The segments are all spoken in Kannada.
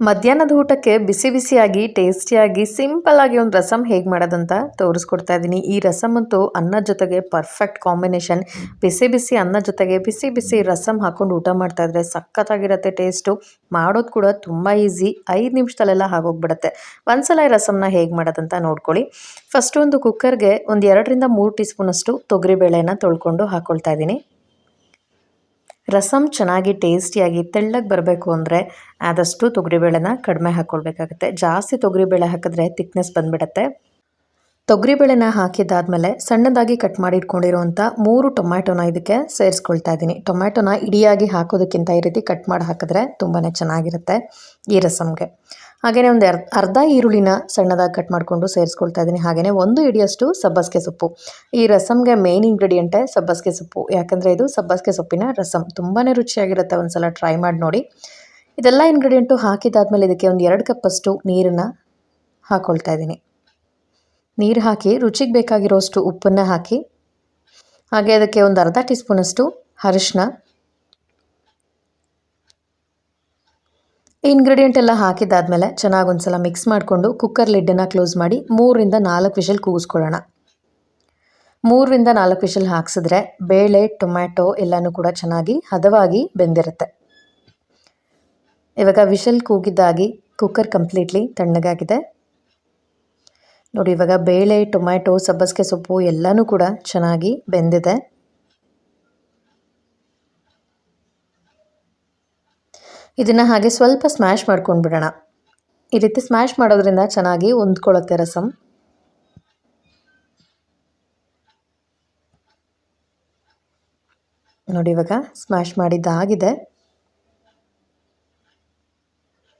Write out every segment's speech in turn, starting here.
ಮಧ್ಯಾಹ್ನದ ಊಟಕ್ಕೆ ಬಿಸಿ ಬಿಸಿಯಾಗಿ, ಟೇಸ್ಟಿಯಾಗಿ, ಸಿಂಪಲ್ ಆಗಿ ಒಂದು ರಸಮ್ ಹೇಗೆ ಮಾಡೋದಂತ ತೋರಿಸ್ಕೊಡ್ತಾ ಇದ್ದೀನಿ. ಈ ರಸಮ್ ಅಂತೂ ಅನ್ನ ಜೊತೆಗೆ ಪರ್ಫೆಕ್ಟ್ ಕಾಂಬಿನೇಷನ್. ಬಿಸಿ ಬಿಸಿ ಅನ್ನ ಜೊತೆಗೆ ಬಿಸಿ ಬಿಸಿ ರಸಮ್ ಹಾಕೊಂಡು ಊಟ ಮಾಡ್ತಾ ಇದ್ರೆ ಸಖತ್ತಾಗಿರುತ್ತೆ ಟೇಸ್ಟು. ಮಾಡೋದು ಕೂಡ ತುಂಬ ಈಸಿ. ಐದು ನಿಮಿಷದಲ್ಲೆಲ್ಲ ಆಗೋಗ್ಬಿಡುತ್ತೆ. ಒಂದ್ಸಲ ಈ ರಸಮ್ನ ಹೇಗೆ ಮಾಡೋದಂತ ನೋಡ್ಕೊಳ್ಳಿ. ಫಸ್ಟ್ ಒಂದು ಕುಕ್ಕರ್ಗೆ ಒಂದು ಎರಡರಿಂದ ಮೂರು ಟೀ ಸ್ಪೂನಷ್ಟು ತೊಗರಿಬೇಳೆನ ತೊಳ್ಕೊಂಡು ಹಾಕ್ಕೊಳ್ತಾ ಇದ್ದೀನಿ. ರಸಮ್ ಚೆನ್ನಾಗಿ ಟೇಸ್ಟಿಯಾಗಿ ತೆಳ್ಳಗೆ ಬರಬೇಕು ಅಂದರೆ ಆದಷ್ಟು ತೊಗರಿಬೇಳೆನ ಕಡಿಮೆ ಹಾಕ್ಕೊಳ್ಬೇಕಾಗುತ್ತೆ ಜಾಸ್ತಿ ತೊಗರಿಬೇಳೆ ಹಾಕಿದ್ರೆ ತಿಕ್ನೆಸ್ ಬಂದುಬಿಡತ್ತೆ. ತೊಗರಿಬೇಳೆನ ಹಾಕಿದ್ದಾದಮೇಲೆ ಸಣ್ಣದಾಗಿ ಕಟ್ ಮಾಡಿಟ್ಕೊಂಡಿರುವಂಥ ಮೂರು ಟೊಮ್ಯಾಟೊನ ಇದಕ್ಕೆ ಸೇರಿಸ್ಕೊಳ್ತಾ ಇದ್ದೀನಿ ಟೊಮ್ಯಾಟೊನ ಇಡಿಯಾಗಿ ಹಾಕೋದಕ್ಕಿಂತ ಈ ರೀತಿ ಕಟ್ ಮಾಡಿ ಹಾಕಿದ್ರೆ ತುಂಬಾ ಚೆನ್ನಾಗಿರುತ್ತೆ ಈ ರಸಮ್ಗೆ ಹಾಗೆಯೇ ಒಂದು ಅರ್ಧ ಈರುಳ್ಳಿನ ಸಣ್ಣದಾಗಿ ಕಟ್ ಮಾಡಿಕೊಂಡು ಸೇರಿಸ್ಕೊಳ್ತಾ ಇದ್ದೀನಿ. ಹಾಗೆಯೇ ಒಂದು ಇಡಿಯಷ್ಟು ಸಬ್ಬಸಿಗೆ ಸೊಪ್ಪು. ಈ ರಸಮ್ಗೆ ಮೇನ್ ಇಂಗ್ರೀಡಿಯೆಂಟೇ ಸಬ್ಬಸಿಗೆ ಸೊಪ್ಪು. ಯಾಕಂದರೆ ಇದು ಸಬ್ಬಸಿಗೆ ಸೊಪ್ಪಿನ ರಸಮ್. ತುಂಬಾ ರುಚಿಯಾಗಿರುತ್ತೆ ಒಂದು ಸಲ ಟ್ರೈ ಮಾಡಿ ನೋಡಿ. ಇದೆಲ್ಲ ಇಂಗ್ರೀಡಿಯೆಂಟು ಹಾಕಿದಾದ್ಮೇಲೆ ಇದಕ್ಕೆ ಒಂದು ಎರಡು ಕಪ್ಪಷ್ಟು ನೀರನ್ನು ಹಾಕ್ಕೊಳ್ತಾ ಇದ್ದೀನಿ. ನೀರು ಹಾಕಿ, ರುಚಿಗೆ ಬೇಕಾಗಿರೋಷ್ಟು ಉಪ್ಪನ್ನು ಹಾಕಿ, ಹಾಗೆ ಅದಕ್ಕೆ ಒಂದು ಅರ್ಧ ಟೀ ಸ್ಪೂನಷ್ಟು ಅರಿಶಿನ ಇಂಗ್ರೀಡಿಯೆಂಟ್ ಎಲ್ಲ ಹಾಕಿದ್ದಾದಮೇಲೆ ಚೆನ್ನಾಗಿ ಒಂದ್ಸಲ ಮಿಕ್ಸ್ ಮಾಡಿಕೊಂಡು ಕುಕ್ಕರ್ ಲಿಡ್ಡನ್ನು ಕ್ಲೋಸ್ ಮಾಡಿ ಮೂರರಿಂದ ನಾಲ್ಕು ವಿಷಲ್ ಕೂಗಿಸ್ಕೊಳ್ಳೋಣ. ಮೂರರಿಂದ ನಾಲ್ಕು ವಿಷಲ್ ಹಾಕ್ಸಿದ್ರೆ ಬೇಳೆ, ಟೊಮ್ಯಾಟೊ ಎಲ್ಲನೂ ಕೂಡ ಚೆನ್ನಾಗಿ ಹದವಾಗಿ ಬೆಂದಿರುತ್ತೆ. ಇವಾಗ ವಿಷಲ್ ಕೂಗಿದ್ದಾಗಿ ಕುಕ್ಕರ್ ಕಂಪ್ಲೀಟ್ಲಿ ತಣ್ಣಗಾಗಿದೆ. ನೋಡಿ ಇವಾಗ ಬೇಳೆ, ಟೊಮ್ಯಾಟೊ, ಸಬ್ಬಸಿಗೆ ಸೊಪ್ಪು ಎಲ್ಲನೂ ಕೂಡ ಚೆನ್ನಾಗಿ ಬೆಂದಿದೆ. ಇದನ್ನು ಹಾಗೆ ಸ್ವಲ್ಪ ಸ್ಮ್ಯಾಶ್ ಮಾಡ್ಕೊಂಡು ಬಿಡೋಣ ಈ ರೀತಿ ಸ್ಮ್ಯಾಶ್ ಮಾಡೋದ್ರಿಂದ ಚೆನ್ನಾಗಿ ಹೊಂದ್ಕೊಳ್ಳುತ್ತೆ ರಸಮ್ ನೋಡಿ ಇವಾಗ ಸ್ಮ್ಯಾಶ್ ಮಾಡಿದ್ದಾಗಿದೆ.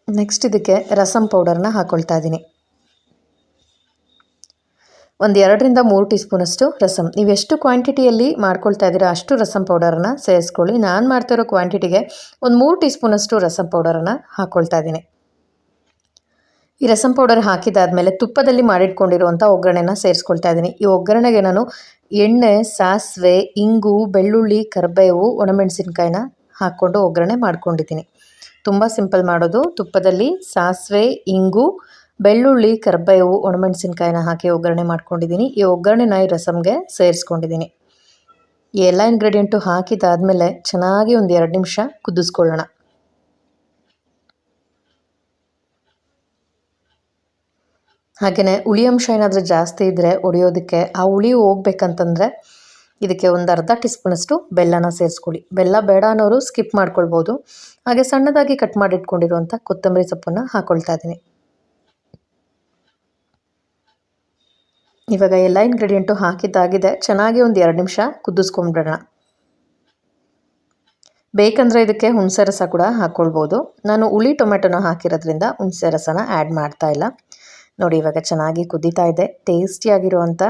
ನೆಕ್ಸ್ಟ್ ಇದಕ್ಕೆ ರಸಮ್ ಪೌಡರ್ನ ಹಾಕ್ಕೊಳ್ತಾ ಇದ್ದೀನಿ ಒಂದು ಎರಡರಿಂದ ಮೂರು ಟೀ ಸ್ಪೂನಷ್ಟು ರಸಮ್ ನೀವು ಎಷ್ಟು ಕ್ವಾಂಟಿಟಿಯಲ್ಲಿ ಮಾಡ್ಕೊಳ್ತಾ ಇದ್ದೀರಾ ಅಷ್ಟು ರಸಮ್ ಪೌಡರನ್ನು ಸೇರಿಸ್ಕೊಳ್ಳಿ. ನಾನು ಮಾಡ್ತಾ ಇರೋ ಕ್ವಾಂಟಿಟಿಗೆ ಒಂದು ಮೂರು ಟೀ ಸ್ಪೂನಷ್ಟು ರಸಮ್ ಪೌಡರನ್ನು ಹಾಕ್ಕೊಳ್ತಾ ಇದ್ದೀನಿ. ಈ ರಸಮ್ ಪೌಡರ್ ಹಾಕಿದಾದಮೇಲೆ ತುಪ್ಪದಲ್ಲಿ ಮಾಡಿಟ್ಕೊಂಡಿರುವಂಥ ಒಗ್ಗರಣೆನ ಸೇರಿಸ್ಕೊಳ್ತಾ ಇದ್ದೀನಿ. ಈ ಒಗ್ಗರಣೆಗೆ ನಾನು ಎಣ್ಣೆ, ಸಾಸಿವೆ, ಇಂಗು, ಬೆಳ್ಳುಳ್ಳಿ, ಕರಿಬೇವು, ಒಣಮೆಣಸಿನ್ಕಾಯಿನ ಹಾಕ್ಕೊಂಡು ಒಗ್ಗರಣೆ ಮಾಡ್ಕೊಂಡಿದ್ದೀನಿ. ತುಂಬ ಸಿಂಪಲ್ ಮಾಡೋದು. ತುಪ್ಪದಲ್ಲಿ ಸಾಸಿವೆ, ಇಂಗು ಬೆಳ್ಳುಳ್ಳಿ ಕರ್ಬೇವು ಒಣಮೆಣಸಿನ್ಕಾಯಿನ ಹಾಕಿ ಒಗ್ಗರಣೆ ಮಾಡ್ಕೊಂಡಿದ್ದೀನಿ. ಈ ಒಗ್ಗರಣೆನ ಈ ರಸಮ್ಗೆ ಸೇರಿಸ್ಕೊಂಡಿದ್ದೀನಿ. ಈ ಎಲ್ಲ ಇಂಗ್ರೀಡಿಯೆಂಟು ಹಾಕಿದಾದಮೇಲೆ ಚೆನ್ನಾಗಿ ಒಂದು ಎರಡು ನಿಮಿಷ ಕುದಿಸ್ಕೊಳ್ಳೋಣ. ಹಾಗೆಯೇ ಹುಳಿ ಅಂಶ ಏನಾದರೂ ಜಾಸ್ತಿ ಇದ್ದರೆ ಒಡೆಯೋದಕ್ಕೆ ಆ ಹುಳಿ ಹೋಗ್ಬೇಕಂತಂದರೆ ಇದಕ್ಕೆ ಒಂದು ಅರ್ಧ ಟೀ ಸ್ಪೂನಷ್ಟು ಬೆಲ್ಲನ ಸೇರಿಸ್ಕೊಳ್ಳಿ. ಬೆಲ್ಲ ಬೇಡ ಅನ್ನೋರು ಸ್ಕಿಪ್ ಮಾಡ್ಕೊಳ್ಬೋದು. ಹಾಗೆ ಸಣ್ಣದಾಗಿ ಕಟ್ ಮಾಡಿಟ್ಕೊಂಡಿರುವಂಥ ಕೊತ್ತಂಬರಿ ಸೊಪ್ಪನ್ನು ಹಾಕ್ಕೊಳ್ತಾ ಇದ್ದೀನಿ. ಇವಾಗ ಎಲ್ಲ ಇಂಗ್ರೀಡಿಯೆಂಟು ಹಾಕಿದ್ದಾಗಿದೆ. ಚೆನ್ನಾಗಿ ಒಂದು ಎರಡು ನಿಮಿಷ ಕುದಿಸ್ಕೊಂಡ್ಬಿಡೋಣ. ಬೇಕಂದರೆ ಇದಕ್ಕೆ ಹುಣಸೆ ರಸ ಕೂಡ ಹಾಕ್ಕೊಳ್ಬೋದು ನಾನು ಹುಳಿ ಟೊಮೆಟೊನ ಹಾಕಿರೋದ್ರಿಂದ ಹುಣಸೆ ರಸನ ಆ್ಯಡ್ ಮಾಡ್ತಾ ಇಲ್ಲ. ನೋಡಿ, ಇವಾಗ ಚೆನ್ನಾಗಿ ಕುದೀತಾ ಇದೆ. ಟೇಸ್ಟಿಯಾಗಿರುವಂಥ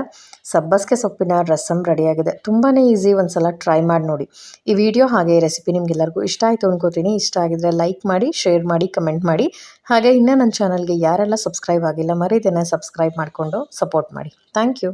ಸಬ್ಬಸ್ಗೆ ಸೊಪ್ಪಿನ ರಸಮ್ ರೆಡಿಯಾಗಿದೆ. ತುಂಬಾ ಈಸಿ ಒಂದು ಸಲ ಟ್ರೈ ಮಾಡಿ ನೋಡಿ. ಈ ವಿಡಿಯೋ ಹಾಗೆ ರೆಸಿಪಿ ನಿಮಗೆಲ್ಲರಿಗೂ ಇಷ್ಟ ಆಯಿತು ಅಂದ್ಕೋತೀನಿ ಇಷ್ಟ ಆಗಿದ್ರೆ ಲೈಕ್ ಮಾಡಿ, ಶೇರ್ ಮಾಡಿ, ಕಮೆಂಟ್ ಮಾಡಿ. ಹಾಗೆ ಇನ್ನೂ ನನ್ನ ಚಾನಲ್ಗೆ ಯಾರೆಲ್ಲ ಸಬ್ಸ್ಕ್ರೈಬ್ ಆಗಿಲ್ಲ, ಮರೀದೇನೆ ಸಬ್ಸ್ಕ್ರೈಬ್ ಮಾಡಿಕೊಂಡು ಸಪೋರ್ಟ್ ಮಾಡಿ. Thank you.